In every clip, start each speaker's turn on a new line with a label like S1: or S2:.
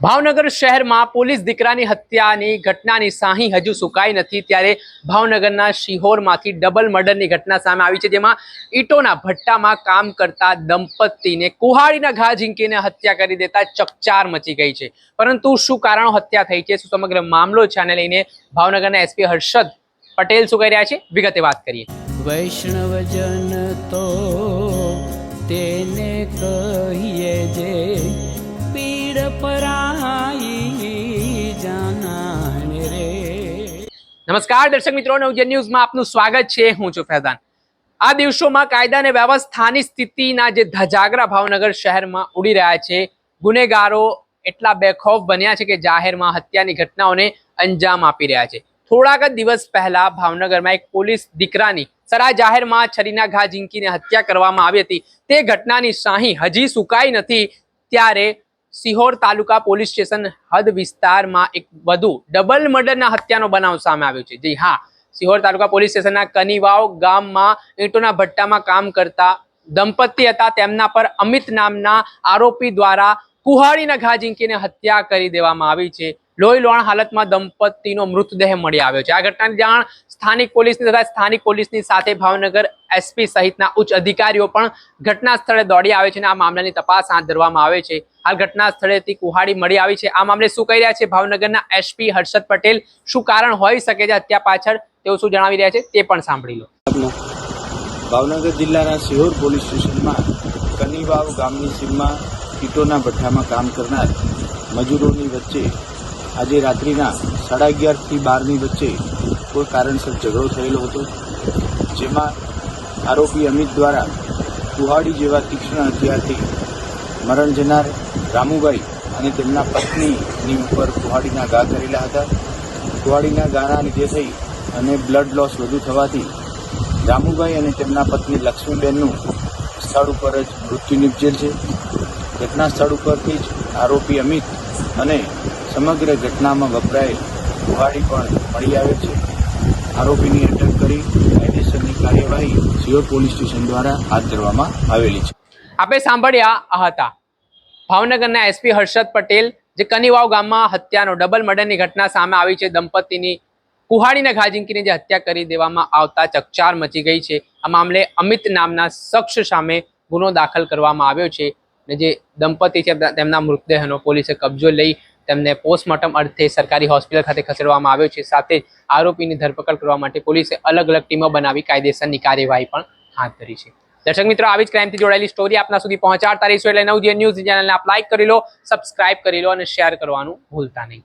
S1: ભાવનગર શહેરમાં પોલીસ દીકરાની હત્યાની ઘટનાની સાહી હજુ સુકાઈ નથી ત્યારે ભાવનગરના શિહોરમાંથી ડબલ મર્ડરની ઘટના સામે આવી છે જેમાં ઈટોના ભટ્ટામાં કામ કરતા દંપતીને કુહાડીના ઘા ઝીંકીને હત્યા કરી દેતા ચકચાર મચી ગઈ છે. પરંતુ શું કારણો હત્યા થઈ છે? શું સમગ્ર મામલો છે? આને લઈને ભાવનગરના એસપી હર્ષદ પટેલ શું કહી રહ્યા છે? વિગતે વાત કરીએ.
S2: વૈષ્ણવજન તો તેને કહીએ જે પીડ પરાઈ
S1: નમસ્કાર દર્શક મિત્રો, નવજન ન્યૂઝમાં આપનું સ્વાગત છે. હું છું ફૈઝાન. આ દિવસોમાં કાયદા અને વ્યવસ્થાની સ્થિતિના જે ધજાગરા ભાવનગર શહેરમાં ઉડી રહ્યા છે, ગુનેગારો એટલા બેખૌફ બન્યા છે કે જાહેરમાં હત્યાની ઘટનાઓને અંજામ આપી રહ્યા છે. થોડાક જ દિવસ પહેલા ભાવનગરમાં એક પોલીસ દીકરાની સરા જાહેરમાં છરીના ઘા ઝીંકીને હત્યા કરવામાં આવી હતી. તે ઘટનાની શાહી હજી સુકાઈ નથી. ત્યારે સિહોર તાલુકા પોલીસ સ્ટેશન હદ વિસ્તારમાં એક વધુ ડબલ મર્ડરના હત્યાનો બનાવ સામે આવ્યો છે. જી હા, સિહોર તાલુકા પોલીસ સ્ટેશનના કનીવાવ ગામમાં ઈંટોના ભટ્ટામાં કામ કરતા દંપતી હતા. તેમના પર અમિત નામના આરોપી દ્વારા કુહાડીના ઘા ઝીંકીને હત્યા કરી દેવામાં આવી છે. લોહી લોણ હાલતમાં દંપતીનો મૃતદેહ મળી આવ્યો છે. આ ઘટનાની જાણ સ્થાનિક પોલીસની તથા સ્થાનિક પોલીસની સાથે ભાવનગર એસપી સહિતના ઉચ્ચ અધિકારીઓ પણ ઘટના સ્થળે દોડી આવે છે અને આ મામલાની તપાસ હાથ ધરવામાં આવે છે. હાલ ઘટના સ્થળેથી કુહાડી મળી આવી છે. આ મામલે શું કહી રહ્યા છે ભાવનગરના એસપી હર્ષદ પટેલ? શું કારણ હોઈ શકે છે હત્યા પાછળ? તેઓ શું જણાવી રહ્યા છે તે પણ સાંભળી લો.
S3: ભાવનગર જિલ્લાના સિહોર પોલીસ સ્ટેશનમાં કનીવાવ ગામની સીમમાં કીટોના ભઠ્ઠામાં કામ કરનાર મજૂરોની વચ્ચે આજે રાત્રિના સાડા અગિયારથી બારની વચ્ચે કોઈ કારણસર ઝઘડો થયેલો હતો, જેમાં આરોપી અમિત દ્વારા કુહાડી જેવા તીક્ષ્ણ હથિયારથી મરણ જનાર રામુભાઈ અને તેમના પત્નીની ઉપર કુહાડીના ઘા કરેલા હતા. કુહાડીના ઘાના લીધે થઈ અને બ્લડ લોસ વધુ થવાથી રામુભાઈ અને તેમના પત્ની લક્ષ્મીબેનનું સ્થળ ઉપર જ મૃત્યુ નિપજેલ છે. ઘટના સ્થળ ઉપરથી જ આરોપી અમિત અને સમગ્ર ઘટનામાં વપરાયેલ કુહાડી પણ મળી આવે છે. આરોપીની અટક કરી કાયદેસરની કાર્યવાહી સિયોર પોલીસ સ્ટેશન દ્વારા હાથ ધરવામાં આવેલી છે.
S1: આપણે સાંભળ્યા હતા. ભાવનગરના એસપી હર્ષદ પટેલ, જે કનીવાવ ગામમાં હત્યાનો ડબલ મર્ડરની ઘટના સામે આવી છે, દંપતીની કુહાડીના ઘાજીંકીની જે હત્યા કરી દેવામાં આવતા ચકચાર મચી ગઈ છે. આ મામલે અમિત નામના શખ્સ સામે ગુનો દાખલ કરવામાં આવ્યો છે. અને જે દંપતી છે, તેમના મૃતદેહનો પોલીસે કબજો લઈ તેમને પોસ્ટમોર્ટમ અર્થે સરકારી હોસ્પિટલ ખાતે ખસેડવામાં આવ્યો છે. સાથે જ આરોપીની ધરપકડ કરવા માટે પોલીસે અલગ અલગ ટીમો બનાવી કાયદેસરની કાર્યવાહી પણ હાથ ધરી છે. દર્શક મિત્રો, આવી જ ક્રાઇમથી જોડાયેલી સ્ટોરી આપના સુધી પહોંચાડતા રહીશું એટલે નવજીવન ન્યૂઝ ચેનલને આપ લાઇક કરી લો સબસ્ક્રાઇબ કરી લો અને શેર કરવાનું ભૂલતા નહીં.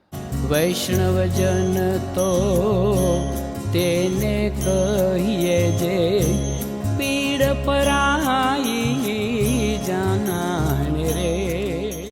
S2: વૈષ્ણવજન તો તેને કહીએ જે